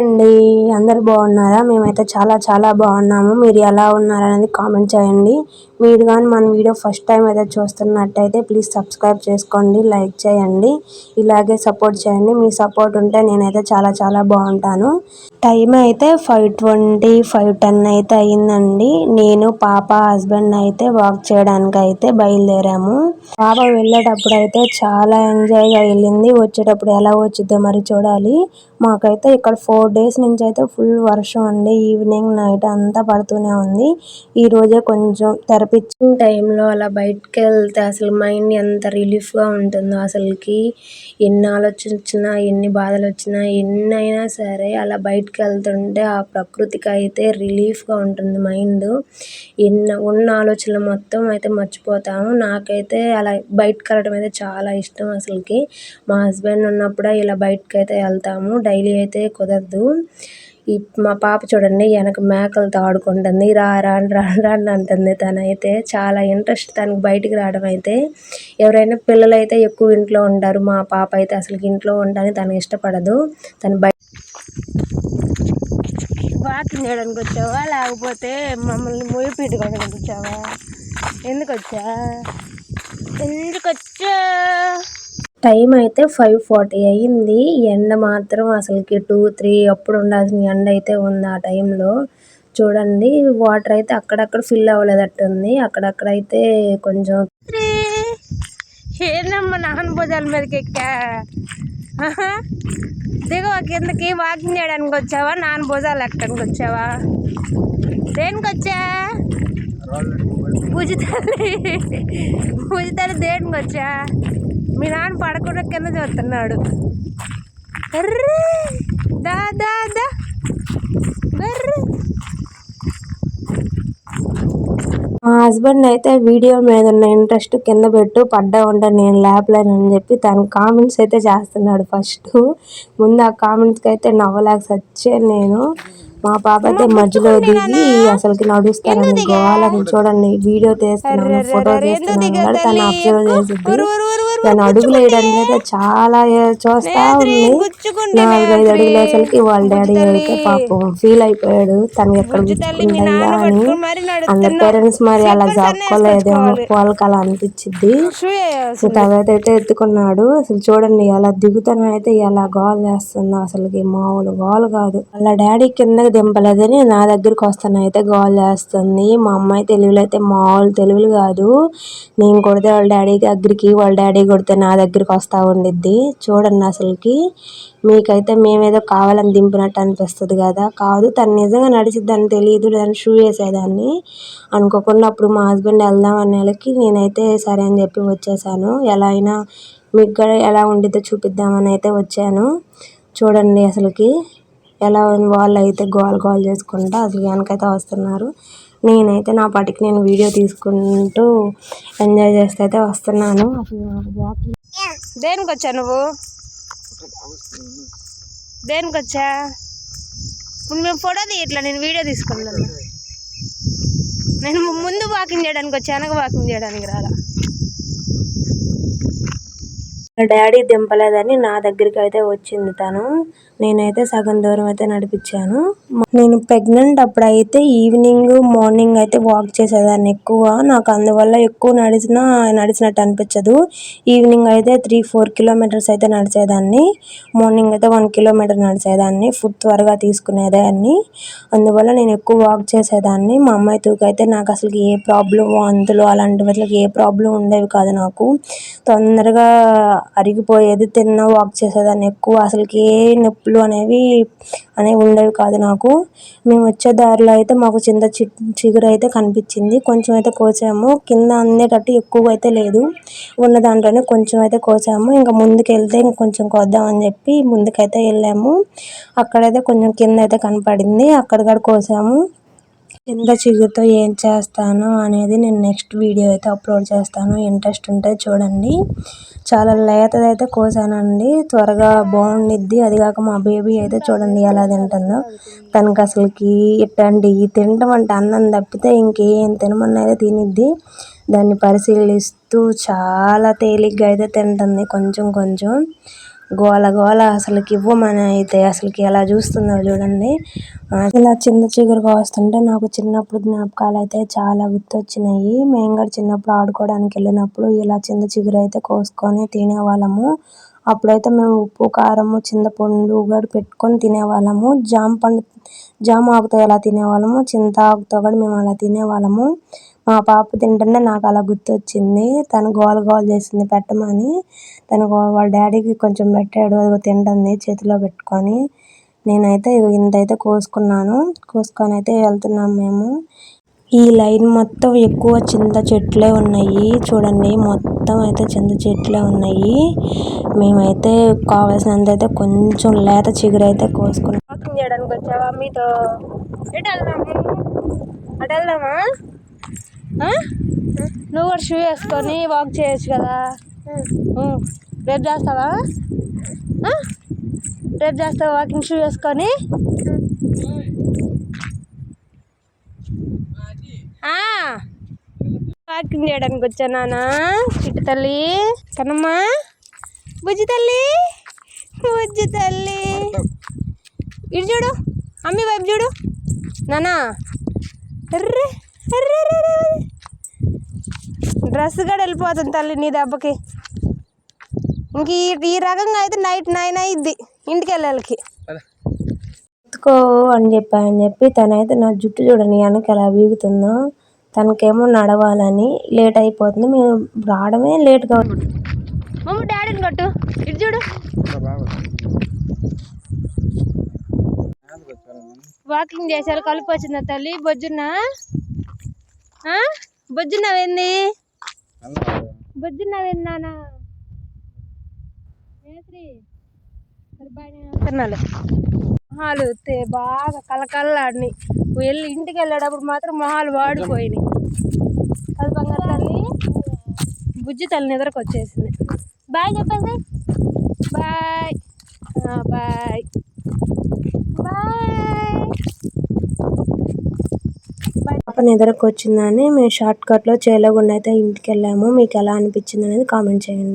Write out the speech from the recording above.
అండి. అందరు బాగున్నారా? మేమైతే చాలా చాలా బాగున్నాము. మీరు ఎలా ఉన్నారనేది కామెంట్ చేయండి. మీరు కానీ మన వీడియో ఫస్ట్ టైం అయితే చూస్తున్నట్టయితే ప్లీజ్ సబ్స్క్రైబ్ చేసుకోండి లైక్ చేయండి. ఇలాగే సపోర్ట్ చేయండి. మీ సపోర్ట్ ఉంటే నేనైతే చాలా చాలా బాగుంటాను. టైం అయితే ఫైవ్ ట్వంటీ ఫైవ్ టెన్ అయితే అయ్యిందండి నేను పాప హస్బెండ్ అయితే వాక్ చేయడానికి అయితే బయలుదేరాము. పాప వెళ్ళేటప్పుడు అయితే చాలా ఎంజాయ్గా వెళ్ళింది. వచ్చేటప్పుడు ఎలా వచ్చిద్దో మరి చూడాలి. మాకైతే ఇక్కడ ఫోర్ ఫోర్ డేస్ నుంచి అయితే ఫుల్ వర్షం అండి. ఈవినింగ్ నైట్ అంతా పడుతూనే ఉంది. ఈ రోజే కొంచెం తెరపించిన టైంలో అలా బయటకు వెళ్తే అసలు మైండ్ ఎంత రిలీఫ్గా ఉంటుందో అసలుకి. ఎన్ని ఆలోచన వచ్చినా ఎన్ని బాధలు వచ్చినా ఎన్నైనా సరే అలా బయటకు వెళ్తుంటే ఆ ప్రకృతికి అయితే రిలీఫ్గా ఉంటుంది మైండ్. ఎన్న ఉన్న ఆలోచనలు మొత్తం అయితే మర్చిపోతాము. నాకైతే అలా బయటకు వెళ్ళడం అయితే చాలా ఇష్టం అసలుకి. మా హస్బెండ్ ఉన్నప్పుడే ఇలా బయటకు అయితే వెళ్తాము. డైలీ అయితే కుదరదు. ఈ మా పాప చూడండి వెనక మేకలతో ఆడుకుంటుంది రా రా రా రా అని అంటుంది తనైతే. చాలా ఇంట్రెస్ట్ తనకి బయటికి రావడం అయితే. ఎవరైనా పిల్లలు అయితే ఎక్కువ ఇంట్లో ఉంటారు మా పాప అయితే అసలు ఇంట్లో ఉండడానికి తను ఇష్టపడదు. తను బయట వాకింగ్ చేయడానికి వచ్చావా? లేకపోతే మమ్మల్ని మొయ్యి కొనడానికి వచ్చావా? ఎందుకు వచ్చా? ఎందుకు టైం అయితే ఫైవ్ ఫార్టీ అయ్యింది. ఎండ మాత్రం అసలుకి టూ త్రీ అప్పుడు ఉండాల్సిన ఎండ అయితే ఉంది ఆ టైంలో. చూడండి వాటర్ అయితే అక్కడక్కడ ఫిల్ అవ్వలేదట్టుంది. అక్కడక్కడ అయితే కొంచెం ఏందమ్మా నాన్న భుజాల మీదకి ఎక్కా? దిగవ కిందకి వాకింగ్ చేయడానికి వచ్చావా? నాన్న భుజాలు ఎక్కడానికి వచ్చావా? దేనికి వచ్చా? పూజితల్లి పూజితల్లి దేనికి వచ్చా? మీ నాన్న పడకుండా కింద చూస్తున్నాడు. దా దా దా. మా హస్బెండ్ అయితే వీడియో మీద ఉన్న ఇంట్రెస్ట్ కింద పెట్టు పడ్డా ఉంటే నేను లేపలేనని చెప్పి తన కామెంట్స్ అయితే చేస్తున్నాడు ఫస్ట్ ముందు ఆ కామెంట్స్కి అయితే నవ్వలేక సచ్చాను నేను. మా పాప అయితే మధ్యలో దిగి అసలుకి నడుస్తానని గోవాలని చూడండి వీడియో తీస్తున్నాను ఫోటో తీస్తున్నాను తను అబ్జర్వ్ చేసింది తను అడుగులు వేయడానికి అయితే చాలా చూస్తా ఉంది. నాలుగైదు అడుగులు వేసరికి వాళ్ళ డాడీ అయితే పాపం ఫీల్ అయిపోయాడు. తను ఎక్కడ గుచ్చుకుంటాయా అని అందరి పేరెంట్స్ మరి అలా జాపుకోలేదేమో వాళ్ళకి అలా అనిపించింది తర్వాత అయితే ఎత్తుకున్నాడు. అసలు చూడండి ఎలా దిగుతానో అయితే ఎలా గోల్ చేస్తుందో అసలుకి మామూలు గోల్ కాదు. వాళ్ళ డాడీ కిందకి దింపలేదని నా దగ్గరికి వస్తాను అయితే గోల్ చేస్తుంది. మా అమ్మాయి తెలుగులో అయితే మామూలు తెలుగులు కాదు. నేను కొడితే వాళ్ళ డాడీ దగ్గరికి వాళ్ళ డాడీ కొడితే నా దగ్గరికి వస్తూ ఉండిద్ది. చూడండి అసలుకి. మీకైతే మేమేదో కావాలని దింపినట్టు అనిపిస్తుంది కదా. కాదు తను నిజంగా నడిచిద్దని తెలియదు. దాన్ని షూ వేసేదాన్ని. అనుకోకుండా అప్పుడు మా హస్బెండ్ వెళ్దాం అనేలకి నేనైతే సరే అని చెప్పి వచ్చేసాను. ఎలా అయినా మీకు కూడా ఎలా ఉండిద్దో చూపిద్దామని అయితే వచ్చాను. చూడండి అసలుకి. ఎలా వాళ్ళు అయితే గోల్ గోల్ చేసుకుంటా అసలు వెనకైతే వస్తున్నారు. నేనైతే నా పాటికి నేను వీడియో తీసుకుంటూ ఎంజాయ్ చేస్తూ అయితే వస్తున్నాను. దేనికి వచ్చా నువ్వు? దేనికి వచ్చా ఇప్పుడు మేము ఫోటో తీయట్లా నేను వీడియో తీసుకున్నాను నేను ముందు వాకింగ్ చేయడానికి వచ్చా వెనక వాకింగ్ చేయడానికి రాలా? డాడీ దింపలేదని నా దగ్గరికి అయితే వచ్చింది తను. నేనైతే సగం దూరం అయితే నడిపించాను. నేను ప్రెగ్నెంట్ అప్పుడైతే ఈవినింగ్ మార్నింగ్ అయితే వాక్ చేసేదాన్ని ఎక్కువ. నాకు అందువల్ల ఎక్కువ నడిచినా నడిచినట్టు అనిపించదు. ఈవినింగ్ అయితే త్రీ ఫోర్ కిలోమీటర్స్ అయితే నడిచేదాన్ని. మార్నింగ్ అయితే వన్ కిలోమీటర్ నడిచేదాన్ని. ఫుడ్ త్వరగా తీసుకునేదాన్ని. అందువల్ల నేను ఎక్కువ వాక్ చేసేదాన్ని. మా అమ్మాయి తూకైతే నాకు అసలు ఏ ప్రాబ్లం వాంతులు అలాంటి వాటికి ఏ ప్రాబ్లం ఉండేవి కాదు నాకు. తొందరగా అరిగిపోయేది తిన్న వాక్ చేసేదాన్ని ఎక్కువ. అసలుకి ఏ నొప్పులు అనేవి అనేవి ఉండేవి కాదు నాకు. మేము వచ్చే దారిలో అయితే మాకు చింత చిగురు అయితే కనిపించింది. కొంచెం అయితే కోసాము. కింద అందేటట్టు ఎక్కువ అయితే లేదు. ఉన్న దాంట్లోనే కొంచెం అయితే కోసాము. ఇంకా ముందుకెళ్తే ఇంకొంచెం కోద్దామని చెప్పి ముందుకైతే వెళ్ళాము. అక్కడైతే కొంచెం కింద అయితే కనపడింది. అక్కడ కూడా కోసాము. కింద చిగురుతో ఏం చేస్తాను అనేది నేను నెక్స్ట్ వీడియో అయితే అప్లోడ్ చేస్తాను. ఇంట్రెస్ట్ ఉంటే చూడండి. చాలా లేతదైతే కోసానండి. త్వరగా బాగుండిద్ది. అది కాక మా బేబీ అయితే చూడండి ఎలా తింటుందో. తనకి అసలుకి ఇట్టండి తినటం అంటే అన్నం తప్పితే ఇంకేం తినమన్నా తినిద్ది. దాన్ని పరిశీలిస్తూ చాలా తేలిగ్గా అయితే తింటుంది. కొంచెం కొంచెం. గోల గోల అసలుకి ఇవ్వమని అయితే అసలుకి ఎలా చూస్తుందో చూడండి. ఇలా చిన్న చిగురు వస్తుంటే నాకు చిన్నప్పుడు జ్ఞాపకాలు అయితే చాలా గుర్తొచ్చినాయి. మేము కూడా చిన్నప్పుడు ఆడుకోవడానికి వెళ్ళినప్పుడు ఇలా చిన్న చిగురు అయితే కోసుకొని తినేవాళ్ళము. అప్పుడైతే మేము ఉప్పు కారము చింతపండు కూడా పెట్టుకొని తినేవాళ్ళము. జామ పండు జామ ఆకుతో ఎలా తినేవాళ్ళము చింత ఆకుతో కూడా మేము అలా తినేవాళ్ళము. మా పాప తింటుంటే నాకు అలా గుర్తొచ్చింది. తను గోల గోల చేసింది పెట్టమని. తను వాళ్ళ డాడీకి కొంచెం పెట్టాడు అది తింటుంది చేతిలో పెట్టుకొని. నేనైతే ఇంతైతే ఇంత అయితే కోసుకున్నాను. కోసుకొని అయితే వెళ్తున్నాం మేము. ఈ లైన్ మొత్తం ఎక్కువ చింత చెట్లే ఉన్నాయి. చూడండి మొత్తం అయితే చింత చెట్లే ఉన్నాయి. మేమైతే కావాల్సినంత అయితే కొంచెం లేత చిగురు అయితే కోసుకున్నాం. వాకింగ్ చేయడానికి వచ్చావా మీతో? ఎటు వెళ్దాము అటు వెళ్దామా? ఆ? నువ్వు కూడా షూ వేసుకొని వాక్ చేయొచ్చు కదా. ఉం. రేపు చేస్తావా? రేపు చేస్తావా? వాకింగ్ షూ వేసుకొని ఆ. వాకింగ్ చేయడానికి వచ్చానా చిట్టు తల్లి. కనమ్మా. బుజ్జి తల్లి. బుజ్జి తల్లి. ఇటు చూడు. అమ్మి వైపు చూడు. నానా. Array array. డ్రెస్ కూడా వెళ్ళిపోతుంది తల్లి నీ దెబ్బకి. ఇంక ఈ రకంగా అయితే నైట్ నైన్ అయ్యిద్ది ఇంటికి వెళ్ళాలికి ఎత్తుకో అని చెప్పి అని చెప్పి తనైతే నా జుట్టు చూడండి వెనక ఎలా వీగుతుందో? తనకేమో నడవాలని లేట్ అయిపోతుంది. మేము రావడమే లేట్గా మమ్మ డాడీని కొట్టు. ఇటు చూడు. వాకింగ్ చేశారు. కలుపు వచ్చిందా తల్లి? బొజ్జున్న? ఆ? బొజ్జున్నావేంది బొజ్జున్నావేంది నాన్న మొహాలు తే బాగా కలకల్లాడినాయి వెళ్ళి ఇంటికి వెళ్ళేటప్పుడు మాత్రం మొహాలు వాడిపోయినాయి. అది బంగారు తల్లి. బుజ్జి తల్లి నిద్రకు వచ్చేసింది. బాయ్ చెప్పండి. బాయ్. బాయ్. బాయ్. పాప నిద్రకు వచ్చిందని మేము షార్ట్ కట్లో చేలగుండ అయితే ఇంటికి వెళ్ళాము మీకు ఎలా అనిపించింది అనేది కామెంట్ చేయండి.